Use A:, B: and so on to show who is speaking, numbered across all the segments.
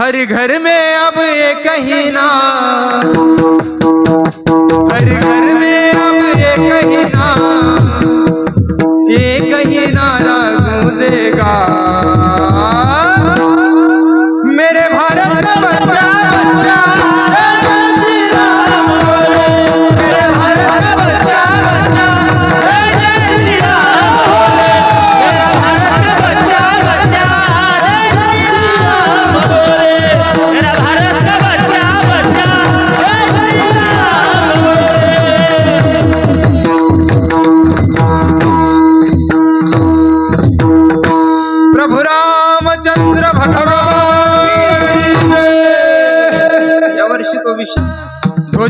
A: हर घर में अब ये कहीं ना।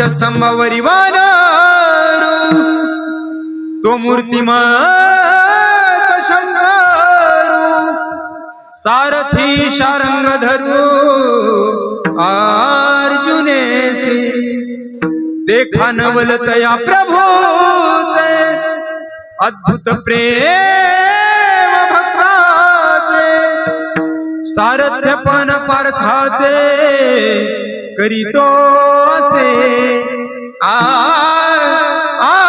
A: ध्वजस्तंभावरी वानरू तो मूर्तिमत शंकरू. सारथी शारंग धरू अर्जुने देखा नवलतया प्रभू अद्भुत प्रेम भक्ताचे सारथ्यपण पार्थाचे करीतो असे आ आ,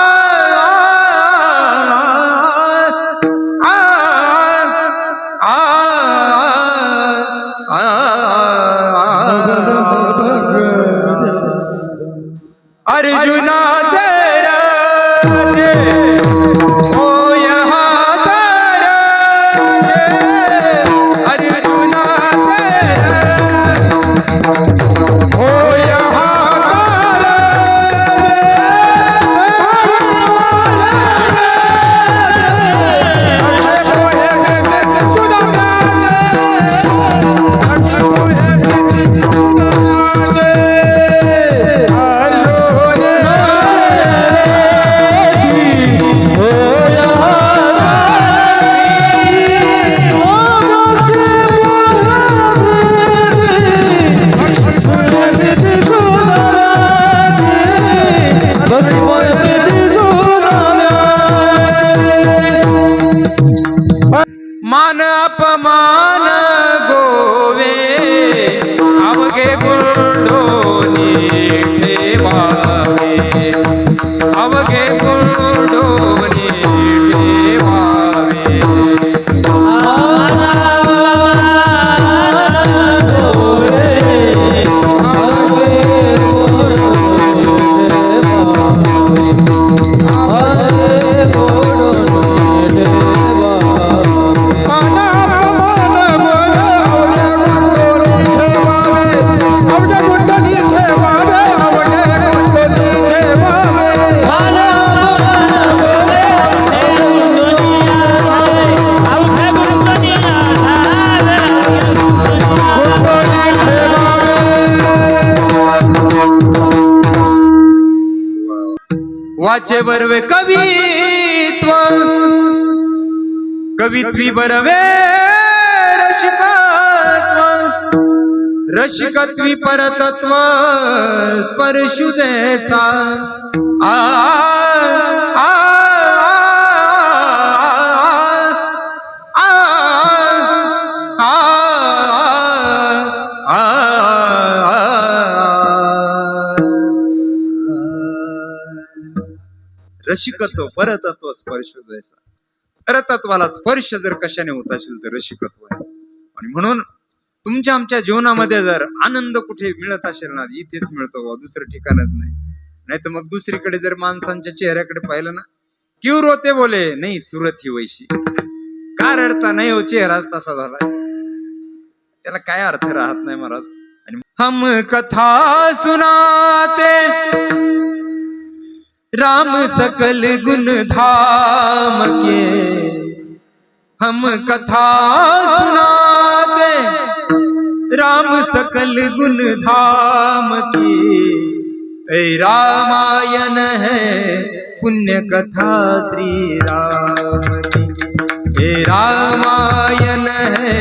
A: शिकत्वी परतत्व स्पर्शु जैसा आ, आ, आ, रसिकत्व परतत्व स्पर्श जैसा परतत्वाला स्पर्श जर कशाने होत असेल तर रसिकत्व आहे आणि म्हणून तुमच्या आमच्या जीवनामध्ये जर आनंद कुठे मिळत असेल ना इथेच मिळतो बुवा, दुसरं ठिकाणच नाही. नाही तर मग दुसरीकडे जर माणसांच्या चेहऱ्याकडे पाहिलं ना क्यू रोते बोले नाही सुरत ही वैशी. का रडता नाही हो चेहराच तसा झाला. त्याला काय अर्थ राहत नाही महाराज. आणि हम कथा सुनाते. राम सकल गुण धाम के हम कथा सुना राम सकल गुण धाम की रामायण है पुण्य कथा श्री राम की हे रामायण है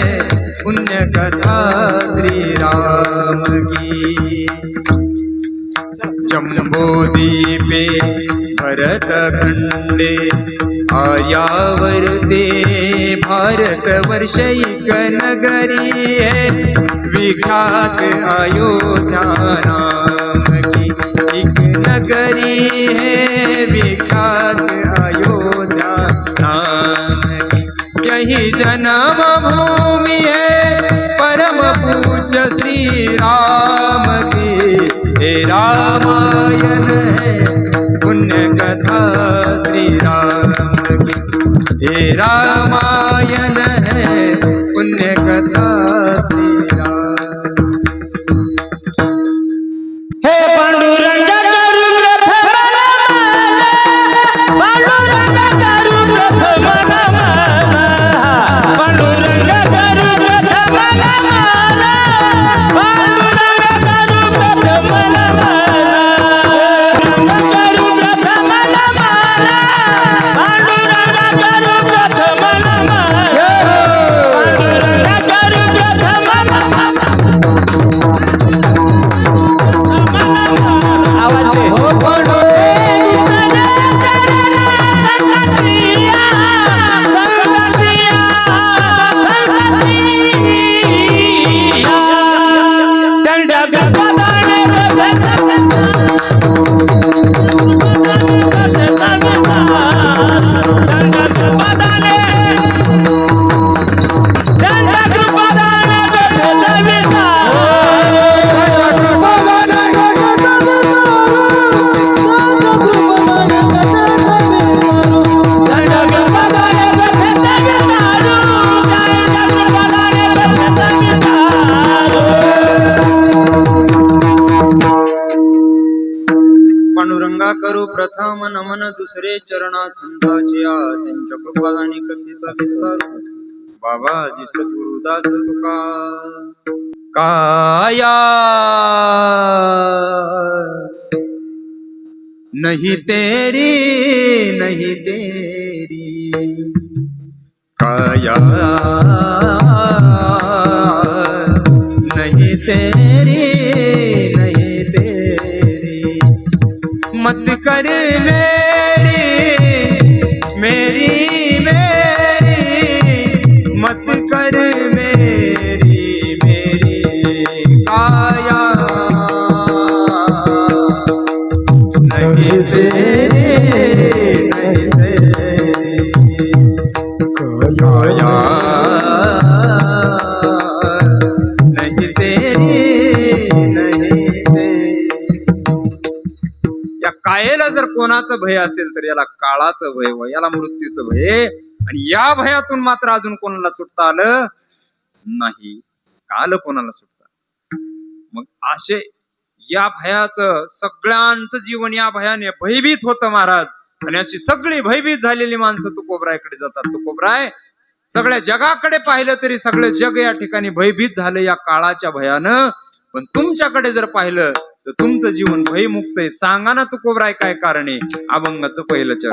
A: पुण्य कथा श्री राम की जम्बोदीपे भरतखण्डे आर्यावर्ते भारतवर्षैक नगरी है। विख्यात अयोध्या नाम की एक नगरी है। विख्यात अयोध्या नाम की। यही जन्म हे रामायण है पुण्य कथा श्री राम की। हे रामायण है नहीं तेरी नहीं तेरी। काया भय असेल तर याला काळाचं भय व याला मृत्यूचं भय. आणि या भयातून मात्र अजून कोणाला सुटता आलं नाही. काल कोणाला सुटता? मग असे या भयाचं सगळ्यांचं जीवन या भयाने भयभीत होतं महाराज. आणि अशी सगळी भयभीत झालेली माणसं तुकोबरायकडे जातात. तुकोबराय सगळ्या जगाकडे पाहिलं तरी सगळं जग या ठिकाणी भयभीत झालं या काळाच्या भयानं. पण तुमच्याकडे जर पाहिलं तर तुमचं जीवन भयमुक्त आहे. सांगा ना तुकोबराय काय कारण आहे? अभंगाचं पहिलं चरण.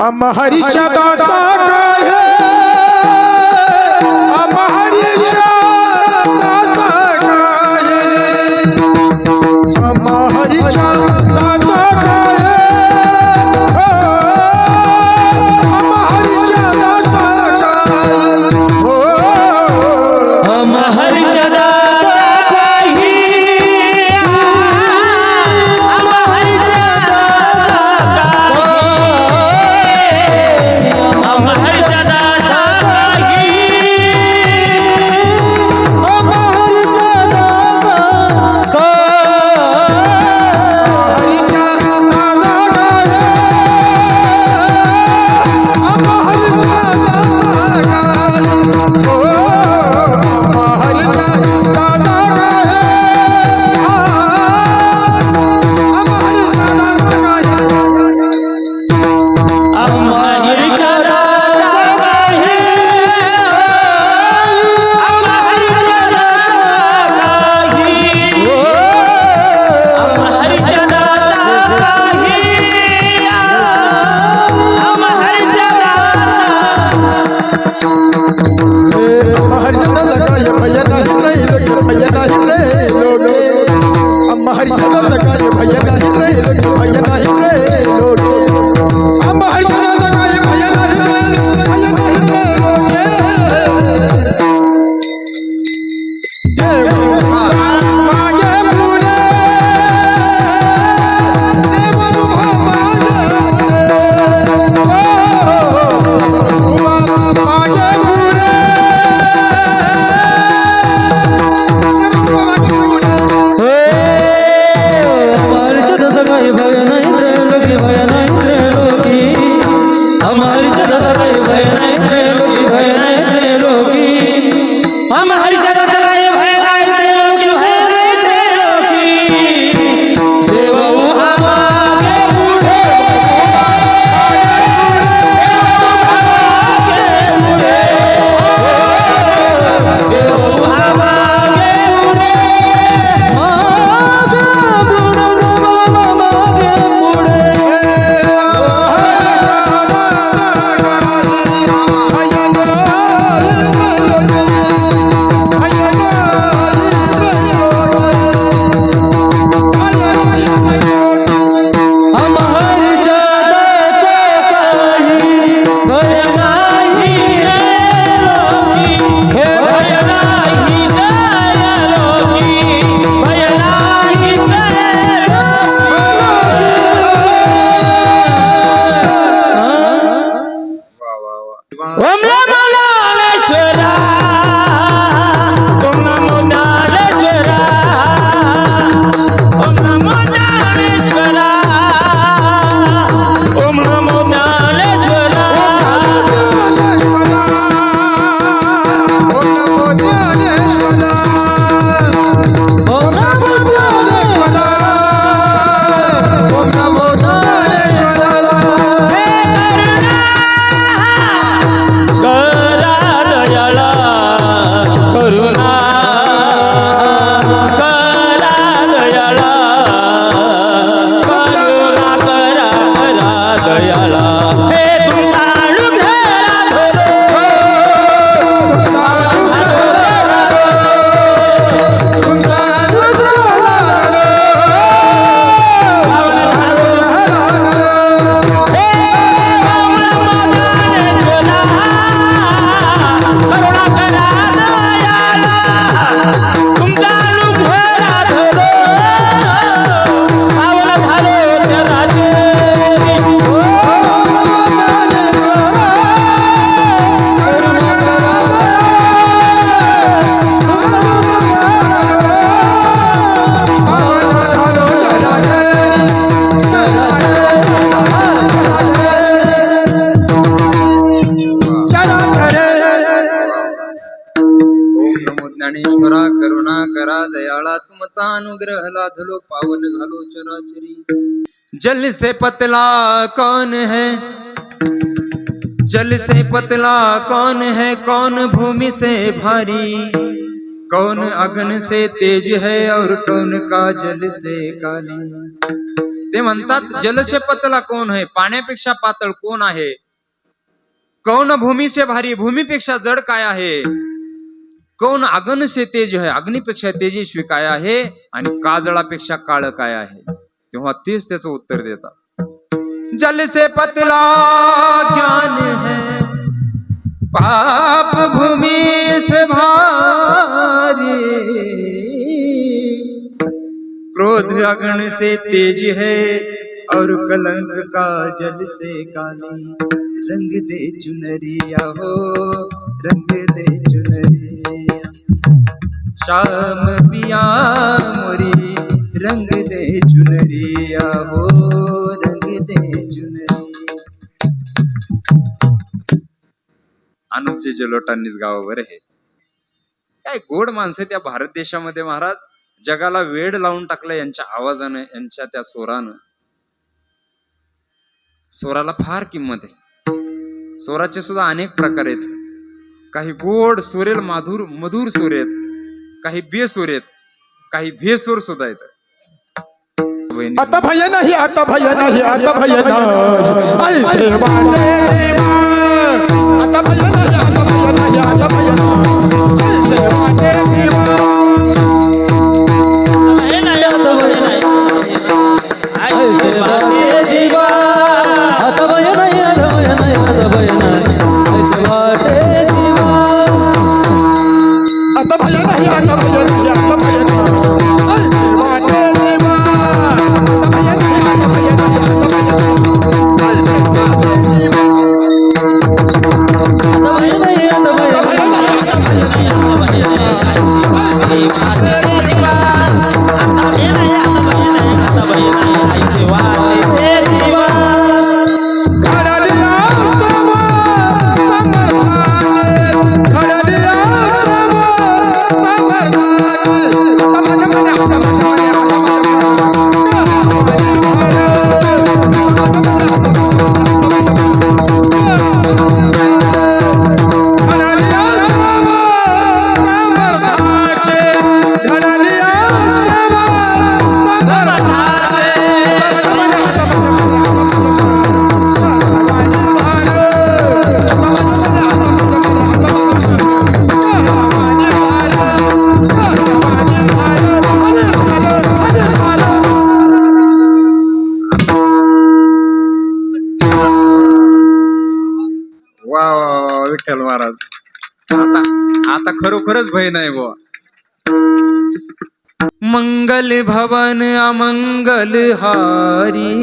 A: जल से पतला कौन है? जल से पतला कौन है? कौन भूमि से भारी? कौन अग्न से तेज है और कौन का जल से काली? ते म्हणतात जल से पतला कोण आहे पाण्यापेक्षा पातळ कोण आहे? कौन भूमी से भारी? भूमीपेक्षा जड काय आहे कौन अग्न से तेज है? अग्निपेक्षा तेजस्वी काय आहे आणि काजळापेक्षा काळ काय आहे तेव्हा तेच त्याचं उत्तर देतात जल से पतला ज्ञान है। पाप भूमि से भारी। क्रोध अग्न से तेज है और कलंक का जल से काली। रंग दे चुनरिया हो, रंग दे चुनरिया। शाम पिया मोरी। रंग दे चुनरिया हो रंग दे चुनरिया अनुपचे जलोटांनीच गावावर हे. काय गोड माणसं त्या भारत देशामध्ये महाराज. जगाला वेड लावून टाकलं यांच्या आवाजानं यांच्या त्या स्वरानं. स्वराला फार किंमत आहे. स्वराचे सुद्धा अनेक प्रकार आहेत. काही गोड सुरेल माधुर मधुर सूर आहेत. काही बेसूर आहेत. काही भेसूर सुद्धा आहेत.
B: आता भय नाही आता भय नाही आता भय नाही ऐसे वाटे देवा आता भय नाही. आता भय नाही आता भय नाही ऐसे वाटे देवा
C: ऐसे वाटे जीवा आता भय नाही आता भय नाही. आता भय नाही ऐसे वाटे जीवा
B: आता भय नाही आता भय नाही. आता भय खरंच भय नाही
A: बुवा. मंगल भवन अमंगल हारी.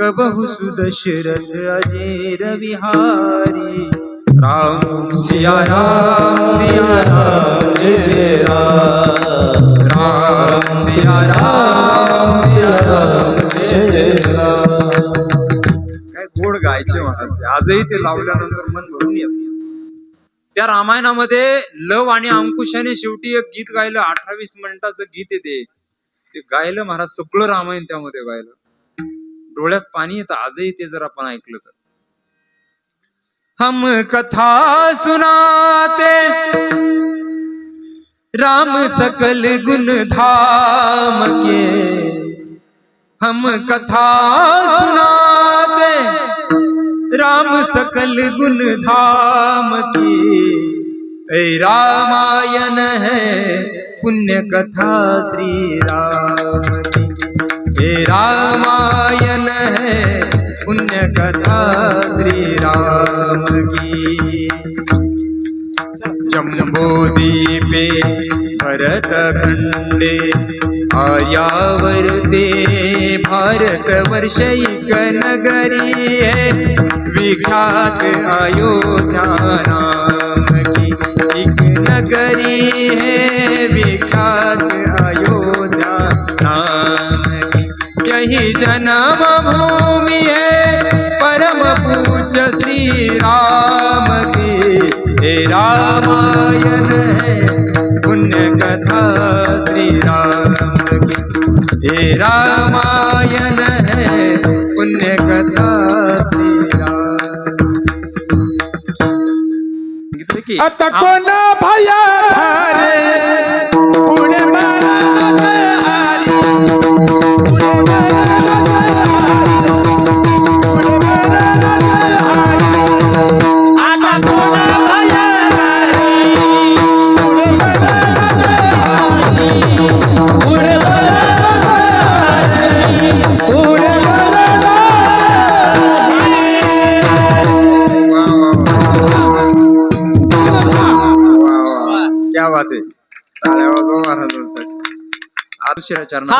A: कबहु सुदशरथ अजीर विहारी. राम सिया राम सिया राम जय जय राम. राम सिया राम सिया राम जय जय राम. काय गोड गायचे महाराज. आजही ते लावल्यानंतर मन भरून येत त्या रामायणामध्ये लव आणि अंकुशाने शेवटी एक गीत गायलं. अठ्ठावीस मिनिटाचं गीत येते ते. गायलं महाराज सगळं रामायण त्यामध्ये गायलं. डोळ्यात पाणी येतं. आजही ते जर आपण ऐकलं तर. हम कथा सुनाते. राम सकल गुण धाम के. हम कथा सुनाते. राम सकल गुण धाम की। ऐ रामायण है पुण्य कथा श्री राम की। हे रामायण है पुण्य कथा श्री राम की। जम्बूदीपे भरतखण्डे आर्यावर्ते भारतवर्षैक नगरी है। विख्यात अयोध्या राम की। एक नगरी है विख्यात अयोध्या राम की। यही जन्म भूमि है परम पूज श्री राम की। हे रामायण है पुण्य
C: कथा श्रीराम की। हे रामायण है सांगितलं की
B: आता कोण भया धारे
C: आरुशिरा चरणा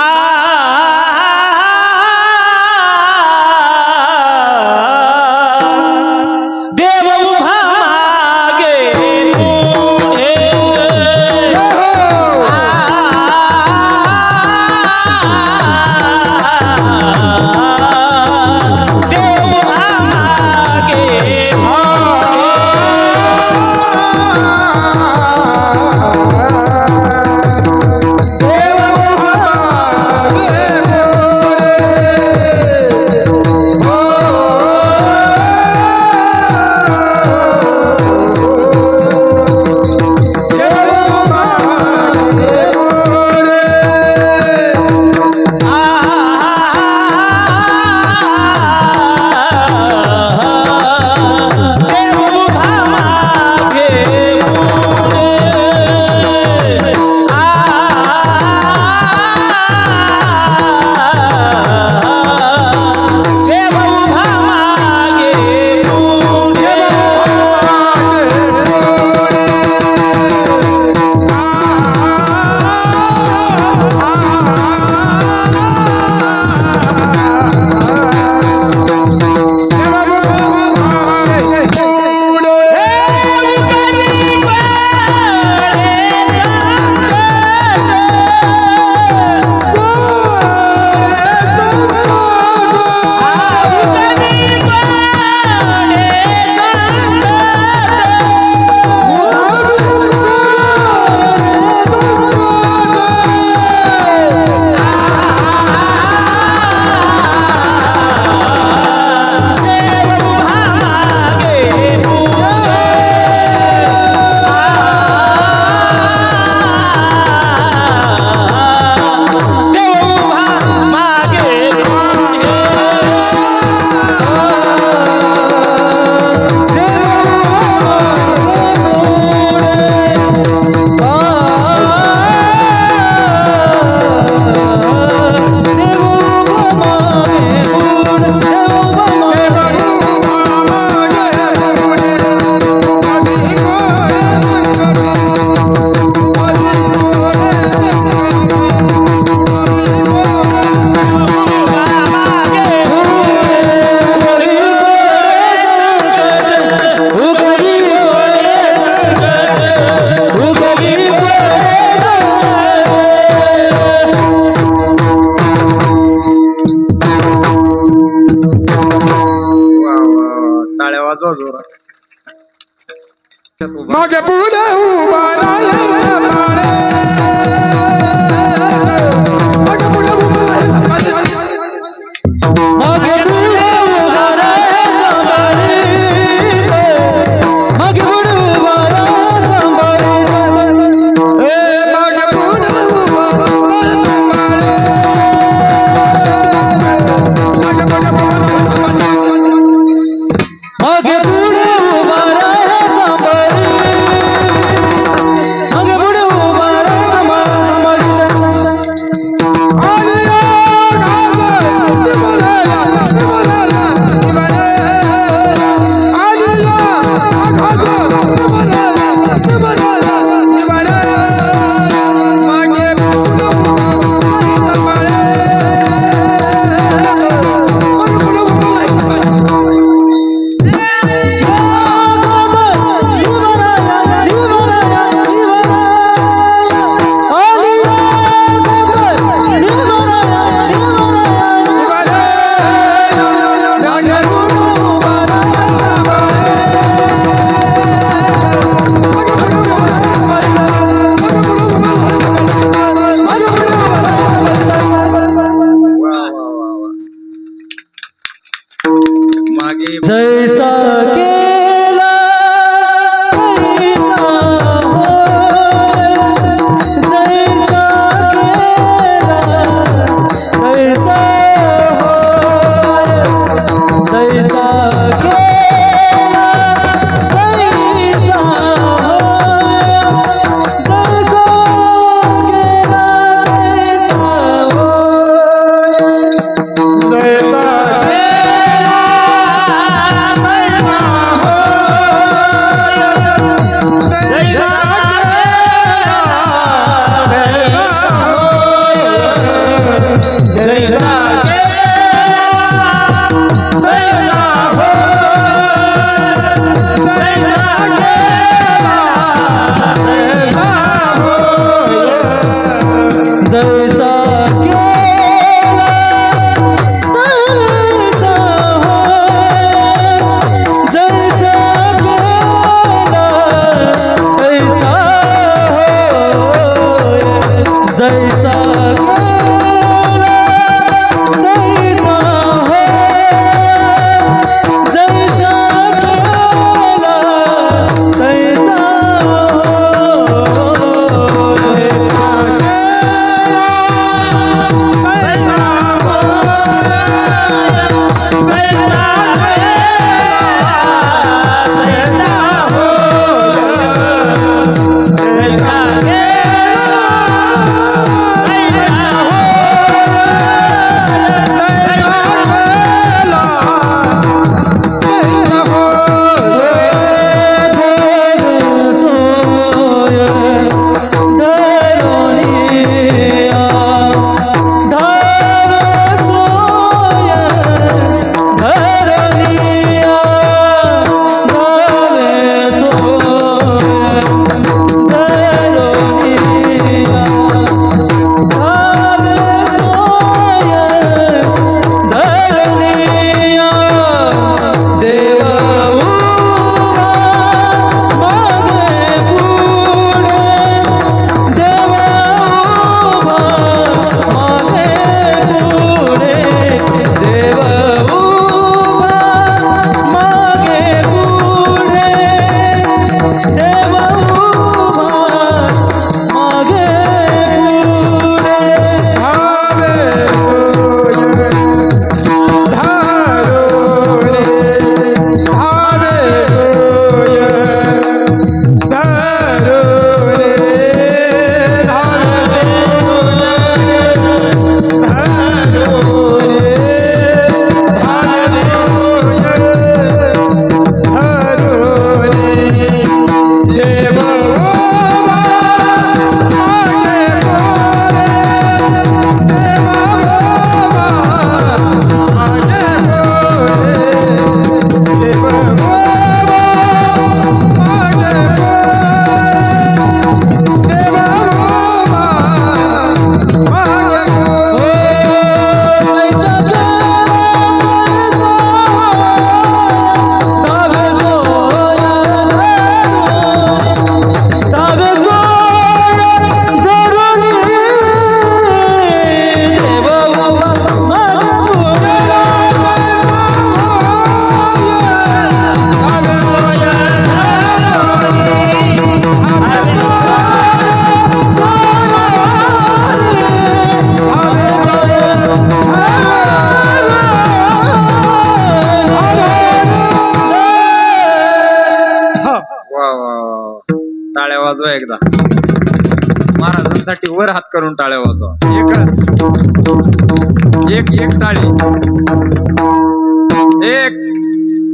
A: एक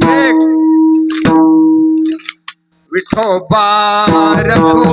A: एक. विठोबा रघुमाई